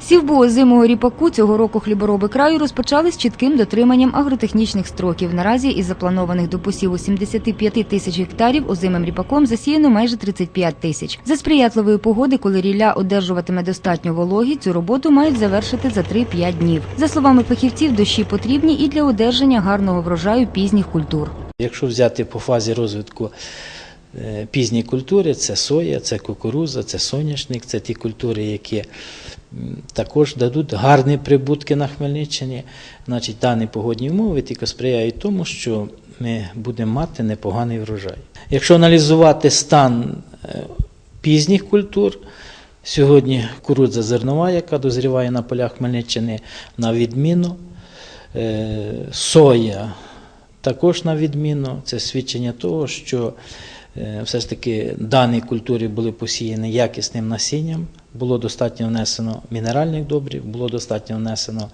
Сівбу озимого ріпаку цього року хлібороби краю розпочали з чітким дотриманням агротехнічних строків. Наразі із запланованих до посіву 75 тисяч гектарів озимим ріпаком засіяно майже 35 тисяч. За сприятливої погоди, коли рілля одержуватиме достатньо вологі, цю роботу мають завершити за 3-5 днів. За словами фахівців, дощі потрібні і для одержання гарного врожаю пізніх культур. Якщо взяти по фазі розвитку е, пізньої культури, це соя, це кукуруза, це соняшник, це ті культури, які також дадуть гарні прибутки на Хмельниччині. Значить, дані погодні умови тільки сприяють тому, що ми будемо мати непоганий врожай. Якщо аналізувати стан е, пізніх культур, сьогодні кукурудза зернова, яка дозріває на полях Хмельниччини, на відміну, Е, соя також на відміну. Це свідчення того, що е, все ж таки дані культури були посіяні якісним насінням, було достатньо внесено мінеральних добрив, було достатньо внесено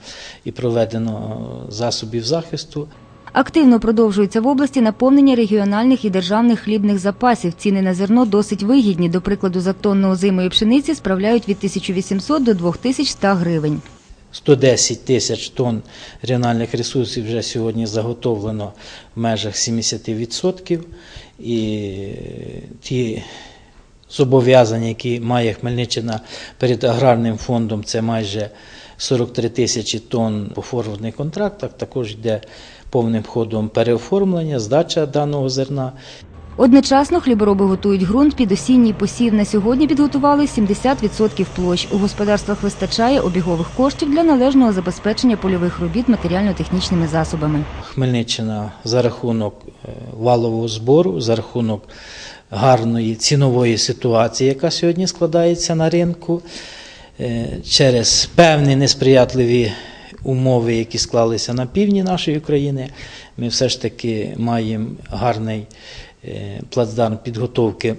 і проведено е, засобів захисту. Активно продовжується в області наповнення регіональних і державних хлібних запасів. Ціни на зерно досить вигідні. До прикладу, за тонну озимої пшениці справляють від 1800 до 2100 гривень. 110 тисяч тонн регіональних ресурсів вже сьогодні заготовлено в межах 70%. І ті зобов'язання, які має Хмельниччина перед аграрним фондом, це майже 43 тисячі тонн по форвардних контрактах. Також йде повним ходом переоформлення, здача даного зерна. Одночасно хлібороби готують ґрунт під осінній посів. На сьогодні підготували 70% площ. У господарствах вистачає обігових коштів для належного забезпечення польових робіт матеріально-технічними засобами. Хмельниччина за рахунок е, валового збору, за рахунок гарної цінової ситуації, яка сьогодні складається на ринку, е, через певні несприятливі умови, які склалися на півдні нашої країни, ми все ж таки маємо гарний е, плацдарм підготовки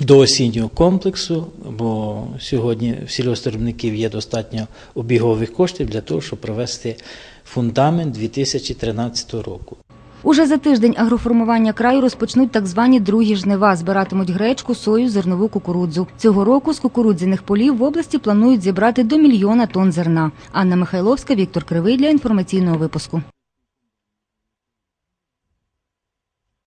до осіннього комплексу, бо сьогодні в сільгоспвиробників є достатньо обігових коштів для того, щоб провести фундамент 2013 року. Уже за тиждень агроформування краю розпочнуть так звані другі жнива. Збиратимуть гречку, сою, зернову кукурудзу. Цього року з кукурудзяних полів в області планують зібрати до мільйона тонн зерна. Анна Михайловська, Віктор Кривий для інформаційного випуску.